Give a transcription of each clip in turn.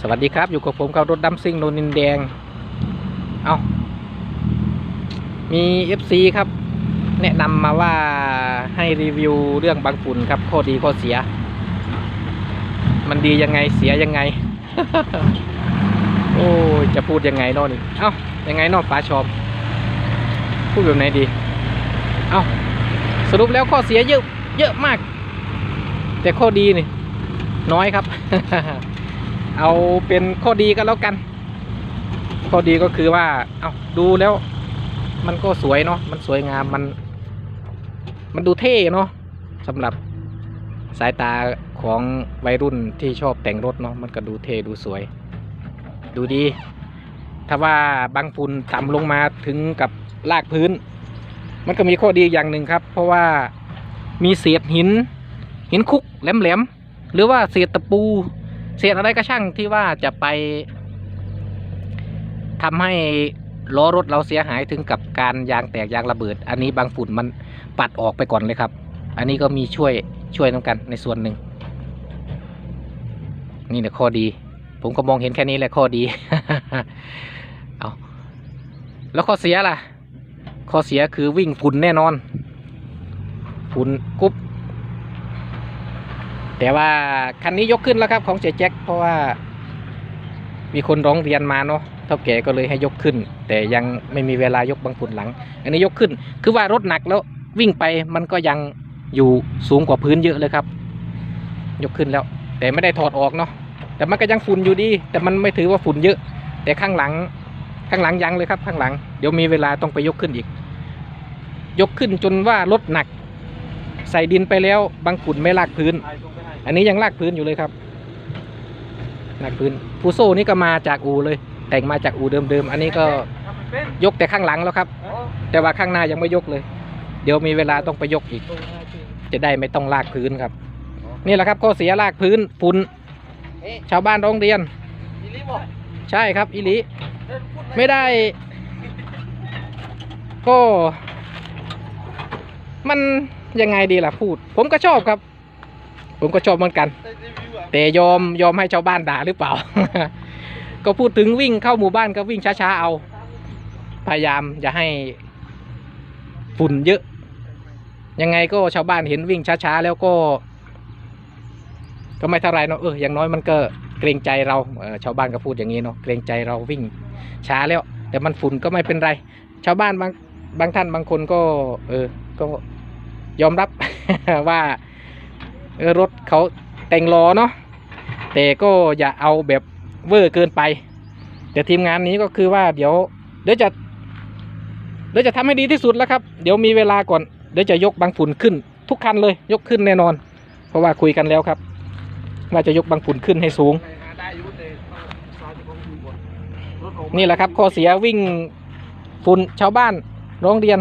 สวัสดีครับอยู่กับผมกับรถดำซิ่งโนนินแดง เอามี FC ครับ แนะนำมาว่าให้รีวิวเรื่องบางฝุ่นครับข้อดีข้อเสีย มันดียังไงเสียยังไง โอ้ยจะพูดยังไงเนอะนี่เอ้ายังไงเนอะป้าชอม พูดแบบไหนดี เอ้าสรุปแล้วข้อเสียเยอะเยอะมาก แต่ข้อดีนี่น้อยครับ เอาเป็นข้อดีก็แล้วกัน ข้อดีก็คือว่า เอาดูแล้ว มันก็สวยเนาะมันสวยงามมัน มันดูเท่เนาะสำหรับสายตาของวัยรุ่นที่ชอบแต่งรถเนาะมันก็ดูเท่ดูสวย ดูดี ถ้าว่าบางฝุ่นต่ำลงมาถึงกับลากพื้น มันก็มีข้อดีอย่างหนึ่งครับ เพราะว่ามีเศษหิน หินคุกแหลมๆหรือว่าเศษตะปู เศษอะไรก็ช่างที่ว่าจะไปทำให้ล้อรถเราเสียหายถึงกับการยางแตกยางระเบิด อันนี้บางฝุ่นมันปัดออกไปก่อนเลยครับ อันนี้ก็มีช่วยช่วยน้ำกันในส่วนหนึ่ง นี่แหละข้อดี ผมก็มองเห็นแค่นี้แหละข้อดี เอาแล้วข้อเสียล่ะ ข้อเสียคือวิ่งฝุ่นแน่นอน ฝุ่นกุ๊บ แต่ว่าคันนี้ยกขึ้นแล้วครับของเจ๊แจ็คเพราะว่า มีคนร้องเรียนมาเนาะเท่าแก่ก็เลยให้ยกขึ้น แต่ยังไม่มีเวลายกบางฝุ่นหลัง อันนี้ยกขึ้น คือว่ารถหนักแล้ววิ่งไปมันก็ยังอยู่สูงกว่าพื้นเยอะเลยครับ ยกขึ้นแล้ว แต่ไม่ได้ถอดออกเนาะแต่มันก็ยังฝุ่นอยู่ดี แต่มันไม่ถือว่าฝุ่นเยอะ แต่ข้างหลังข้างหลังยังเลยครับข้างหลัง เดี๋ยวมีเวลาต้องไปยกขึ้นอีก ยกขึ้นจนว่ารถหนัก ใส่ดินไปแล้วบางฝุ่นไม่ลากพื้น อันนี้ยังลากพื้นอยู่เลยครับลากพื้นฟูโซ่นี่ก็มาจากอูเลย แต่งมาจากอูเดิมๆอันนี้ก็ยกแต่ข้างหลังแล้วครับ แต่ว่าข้างหน้ายังไม่ยกเลย เดี๋ยวมีเวลาต้องไปยกอีก จะได้ไม่ต้องลากพื้นครับ นี่แหละครับข้อเสียลากพื้นฝุ่นชาวบ้านร้องเรียนใช่ครับอิลิไม่ได้ ก็ มันยังไงดีล่ะพูด ผมก็ชอบครับ ผมก็ชอบเหมือนกัน แต่ยอมยอมให้ชาวบ้านด่าหรือเปล่า ก็พูดถึงวิ่งเข้าหมู่บ้านก็วิ่งช้าๆเอา พยายามอย่าให้ฝุ่นเยอะ ยังไงก็ชาวบ้านเห็นวิ่งช้าๆ แล้วก็ ก็ไม่เท่าไรเนาะเอออย่างน้อยมันก็เกรงใจเราเออชาวบ้านก็พูดอย่างนี้เนาะเกรงใจเราวิ่งช้าแล้ว แต่มันฝุ่นก็ไม่เป็นไร ชาวบ้านบางบางท่านบางคนก็ เออก็ยอมรับว่าเออ รถเขาแต่งล้อเนาะแต่ก็อย่าเอาแบบเวอร์เกินไป แต่ทีมงานนี้ก็คือว่าเดี๋ยวเดี๋ยวจะเดี๋ยวจะทำให้ดีที่สุดแล้วครับ เดี๋ยวมีเวลาก่อนเดี๋ยวจะยกบางฝุ่นขึ้น ทุกคันเลย ยกขึ้นแน่นอน เพราะว่าคุยกันแล้วครับ ว่าจะยกบางฝุ่นขึ้นให้สูง นี่แหละครับข้อเสียวิ่งฝุ่นชาวบ้านร้องเรียน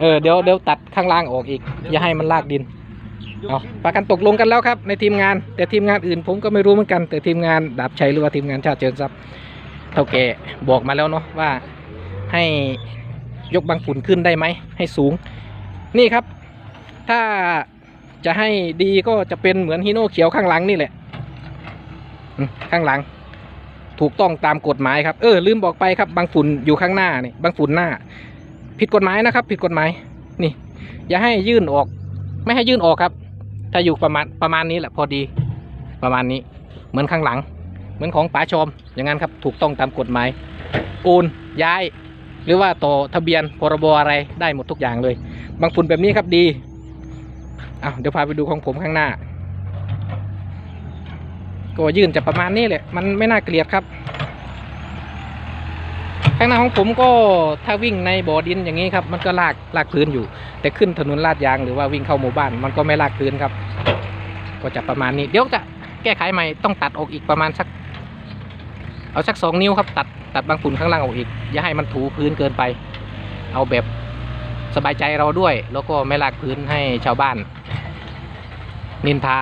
เออเดี๋ยวเดี๋ยวตัดข้างล่างออกอีก อย่าให้มันลากดินเอาประกันตกลงกันแล้วครับในทีมงาน แต่ทีมงานอื่นผมก็ไม่รู้เหมือนกัน แต่ทีมงานดาบชัยหรือว่าทีมงานชาติเจิญทรัพย์เท่าแก่บอกมาแล้วเนาะว่าให้ยกบางฝุ่นขึ้นได้ไหมให้สูง นี่ครับ ถ้าจะให้ดีก็จะเป็นเหมือนฮีโน่เขียวข้างหลังนี่แหละอืมข้างหลัง ถูกต้องตามกฎหมายครับเออลืมบอกไปครับ บางฝุ่นอยู่ข้างหน้านี่บางฝุ่นหน้า ผิดกฎหมายนะครับ ผิดกฎหมายนี่ อย่าให้ยื่นออก ไม่ให้ยื่นออกครับ ถ้าอยู่ประมาณประมาณนี้แหละพอดี ประมาณนี้ เหมือนข้างหลัง เหมือนของป๋าชมอย่างนั้นครับ ถูกต้องตามกฎหมายโอนย้าย หรือว่าต่อทะเบียนพรบอะไรได้หมดทุกอย่างเลย บางฝุ่นแบบนี้ครับดีอ้าวเดี๋ยวพาไปดูของผมข้างหน้า ก็ยื่นจะประมาณนี้แหละ มันไม่น่าเกลียดครับ ข้างหน้าของผมก็ถ้าวิ่งในบ่อดินอย่างนี้ครับ มันก็ลากลากพื้นอยู่ แต่ขึ้นถนนลาดยางหรือว่าวิ่งเข้าหมู่บ้าน มันก็ไม่ลากพื้นครับ ก็จะประมาณนี้ เดี๋ยวจะแก้ไขใหม่ต้องตัดออกอีกประมาณสัก เอาสักสองนิ้วครับ ตัดตัดบางฝุ่นข้างล่างออกอีก อย่าให้มันถูพื้นเกินไป เอาแบบสบายใจเราด้วย แล้วก็ไม่ลากพื้นให้ชาวบ้าน นินทา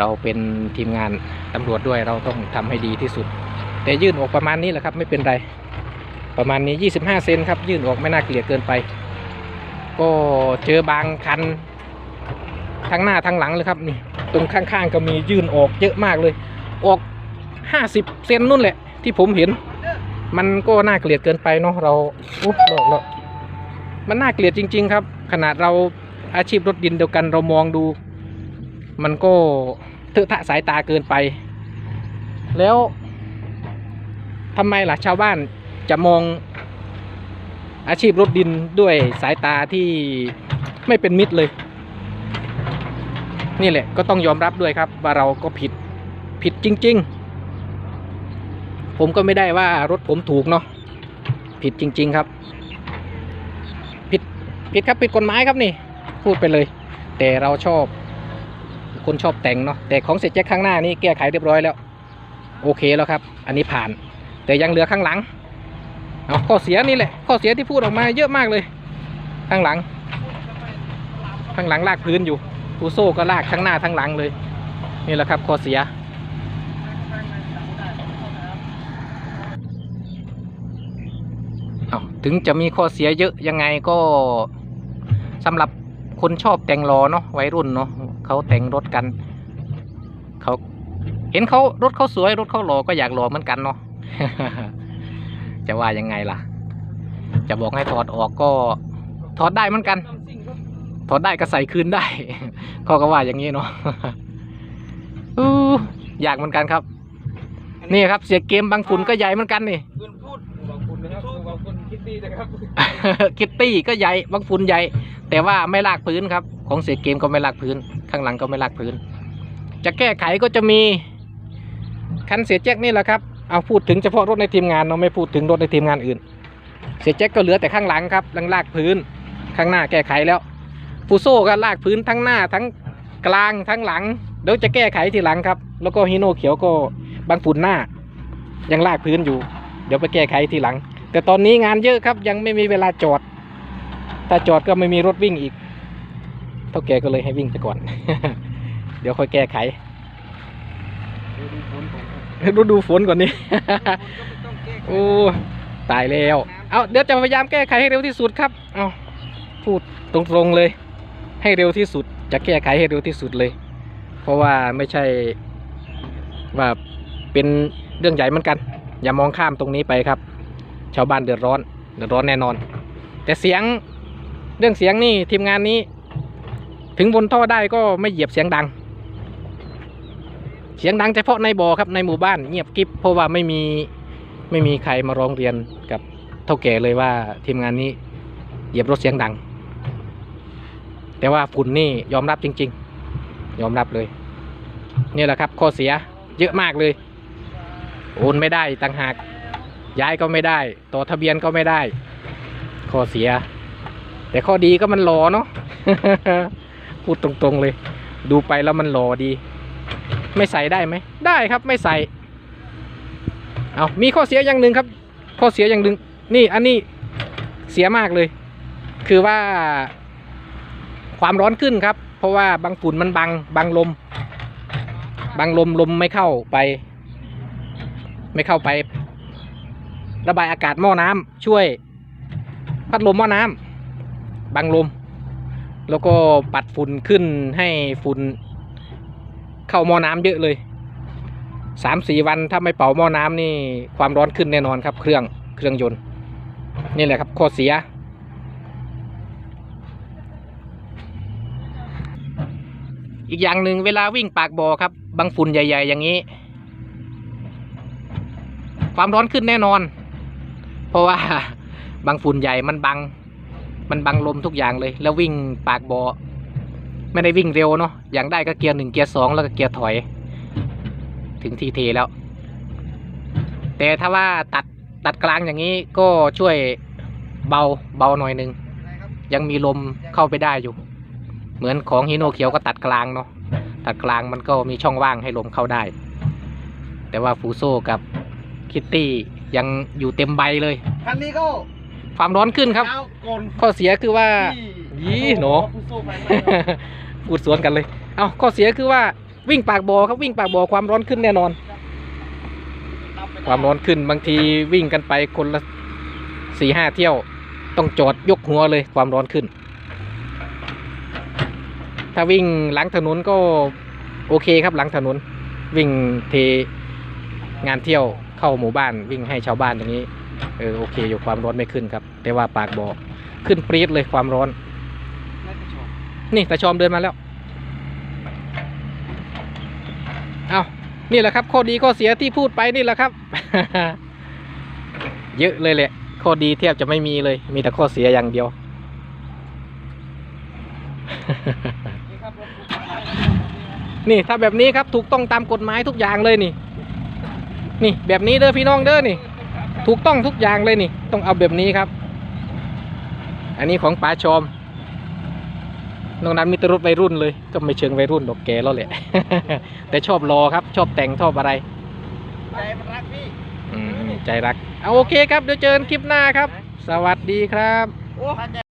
เราเป็นทีมงานตำรวจด้วยเราต้องทำให้ดีที่สุด แต่ยื่นออกประมาณนี้แหละครับ ไม่เป็นไร ประมาณนี้ 25 เซนครับ ยื่นออกไม่น่าเกลียดเกินไป ก็เจอบางคันทั้งหน้าทั้งหลังเลยครับนี่ตรงข้างๆก็มียื่นออกเยอะมากเลย ออกห้าสิบเซนนู่นแหละ ที่ผมเห็น มันก็น่าเกลียดเกินไปเนาะเราอุ๊บบอกแล้วมันน่าเกลียดจริง ๆ ครับ ขนาดเราอาชีพรถดินเดียวกันเรามองดู มันก็ เถอะทะสายตาเกินไป แล้วทำไมล่ะชาวบ้านจะมองอาชีพรถดินด้วยสายตาที่ไม่เป็นมิตรเลย นี่แหละก็ต้องยอมรับด้วยครับ ว่าเราก็ผิดผิดจริง ๆ ผมก็ไม่ได้ว่ารถผมถูกเนาะผิดจริง ๆครับ ผิดผิดครับผิดกฎหมายครับนี่ พูดไปเลย แต่เราชอบ คนชอบแต่งเนาะแต่ของเสร็จแจ็คข้างหน้านี่แก้ไขเรียบร้อยแล้ว โอเคแล้วครับ อันนี้ผ่าน แต่ยังเหลือข้างหลังเอาข้อเสียนี่แหละข้อเสียที่พูดออกมาเยอะมากเลย ข้างหลัง ข้างหลังลากพื้นอยู่ฟูโซ่ก็ลากทั้งหน้าทั้งหลังเลย นี่แหละครับข้อเสียถึงจะมีข้อเสียเยอะยังไงก็สำหรับคนชอบแต่งล้อเนาะวัยรุ่นเนาะ เขาแต่งรถกันเขาเห็นเขารถเขาสวยรถเขาหล่อก็อยากหล่อเหมือนกันเนาะจะว่ายังไงล่ะ จะบอกให้ถอดออกก็ถอดได้เหมือนกัน ถอดได้ก็ใส่คืนได้เขาก็ว่าอย่างนี้เนาะอู้อยากเหมือนกันครับ นี่ครับเสียเกมบางฝุ่นก็ใหญ่เหมือนกันนี่คิตตี้ก็ใหญ่บางฝุ่นใหญ่ แต่ว่าไม่ลากพื้นครับ ของเสียเกมก็ไม่ลากพื้น ข้างหลังก็ไม่ลากพื้น จะแก้ไขก็จะมีคันเสียแจ็คนี่แหละครับเอาพูดถึงเฉพาะรถในทีมงานเนาไม่พูดถึงรถในทีมงานอื่น เสียแจ็คก็เหลือแต่ข้างหลังครับลังลากพื้นข้างหน้าแก้ไขแล้วฟูโซ่ก็ลากพื้นทั้งหน้าทั้งกลางทั้งหลังเดี๋ยวจะแก้ไขทีหลังครับ แล้วก็ฮิโนเขียวก็บางฝุ่นหน้า ยังลากพื้นอยู่ เดี๋ยวไปแก้ไขทีหลัง แต่ตอนนี้งานเยอะครับยังไม่มีเวลาจอด ถ้าจอดก็ไม่มีรถวิ่งอีก เท่าแกก็เลยให้วิ่งไปก่อน เดี๋ยวค่อยแก้ไขดูดูผลก่อนครับฤดูฝนก่อนนี้ผลก็ไม่ต้องแก้ไขโอ้ตายแล้ว เอาเดี๋ยวจะพยายามแก้ไขให้เร็วที่สุดครับเอาพูดตรงๆเลย ให้เร็วที่สุด จะแก้ไขให้เร็วที่สุดเลย เพราะว่าไม่ใช่ว่าเป็นเรื่องใหญ่เหมือนกัน อย่ามองข้ามตรงนี้ไปครับ ชาวบ้านเดือดร้อน เดือดร้อนแน่นอน แต่เสียงเรื่องเสียงนี่ทีมงานนี้ ถึงบนท่อได้ก็ไม่เหยียบเสียงดัง เสียงดังเฉพาะในบ่อครับในหมู่บ้านเงียบกริบเพราะว่าไม่มีไม่มีใครมาร้องเรียนกับเท่าแก่เลยว่าทีมงานนี้เหยียบรถเสียงดัง แต่ว่าฝุ่นนี่ยอมรับจริง ๆ ยอมรับเลย นี่แหละครับข้อเสียเยอะมากเลย โอนไม่ได้ต่างหากย้ายก็ไม่ได้ ต่อทะเบียนก็ไม่ได้ ข้อเสีย แต่ข้อดีก็มันหลอเนาะ พูดตรงๆเลย ดูไปแล้วมันหล่อดี ไม่ใส่ได้ไหม ได้ครับไม่ใส่ เอามีข้อเสียอย่างหนึ่งครับ ข้อเสียอย่างหนึ่งนี่อันนี้เสียมากเลย คือว่า ความร้อนขึ้นครับ เพราะว่าบางฝุ่นมันบังบังลม บังลมลมไม่เข้าไป ไม่เข้าไประบายอากาศหม้อน้ำช่วย พัดลมหม้อน้ำบังลม แล้วก็ปัดฝุ่นขึ้นให้ฝุ่นเข้าหม้อน้ำเยอะเลยสามสี่วันถ้าไม่เป่าหม้อน้ำนี่ความร้อนขึ้นแน่นอนครับ เครื่องเครื่องยนต์ นี่แหละครับข้อเสีย อีกอย่างหนึ่งเวลาวิ่งปากบ่อครับ บางฝุ่นใหญ่ ๆ อย่างนี้ ความร้อนขึ้นแน่นอน เพราะว่าบางฝุ่นใหญ่มันบัง มันบังลมทุกอย่างเลย แล้ววิ่งปากบ่อไม่ได้วิ่งเร็วเนาะอย่างได้ก็เกียร์หนึ่งเกียร์สองแล้วก็เกียร์ถอย ถึงทีเทแล้ว แต่ถ้าว่าตัดตัดกลางอย่างนี้ก็ช่วยเบาเบาหน่อยหนึ่งยังมีลมเข้าไปได้อยู่ เหมือนของฮิโนเขียวก็ตัดกลางเนาะตัดกลางมันก็มีช่องว่างให้ลมเข้าได้ แต่ว่าฟูโซกับคิตตี้ยังอยู่เต็มใบเลยคันนี้ก็ ความร้อนขึ้นครับยาวก่อนข้อเสียคือว่าที่ยี่หนูผู้สู้ไปไม่ได้พูดสวนกันเลย เอาข้อเสียคือว่าวิ่งปากบ่อครับวิ่งปากบ่อความร้อนขึ้นแน่นอน ความร้อนขึ้นบางทีวิ่งกันไปคนละสี่ห้าเที่ยว ต้องจอดยกหัวเลยความร้อนขึ้น ถ้าวิ่งหลังถนนก็โอเคครับหลังถนน วิ่งเทงานเที่ยวเข้าหมู่บ้านวิ่งให้ชาวบ้านอย่างนี้เออโอเคอยู่ความร้อนไม่ขึ้นครับ แต่ว่าปากบ่อขึ้นปรี๊ดเลยความร้อนน่าจะชอบนี่ตาชอมเดินมาแล้ว เอานี่แหละครับข้อดีข้อเสียที่พูดไปนี่แหละครับ เยอะเลยแหละข้อดีแทบจะไม่มีเลย มีแต่ข้อเสียอย่างเดียวนี่ครับรถกูนี่ถ้าแบบนี้ครับถูกต้องตามกฎหมายทุกอย่างเลยนี่ นี่แบบนี้เด้อพี่น้องเด้อนี่ ถูกต้องทุกอย่างเลยนี่ ต้องเอาแบบนี้ครับ อันนี้ของป๋าชอมนอกนั้นมีแต่รถวัยรุ่นเลย ก็ไม่เชิงวัยรุ่นดอกแกแล้วแหละ แต่ชอบรอครับ ชอบแต่งชอบอะไร ใจมันรักพี่ อืมใจรัก เอาโอเคครับ เดี๋ยวเจอกันคลิปหน้าครับ สวัสดีครับ โอ้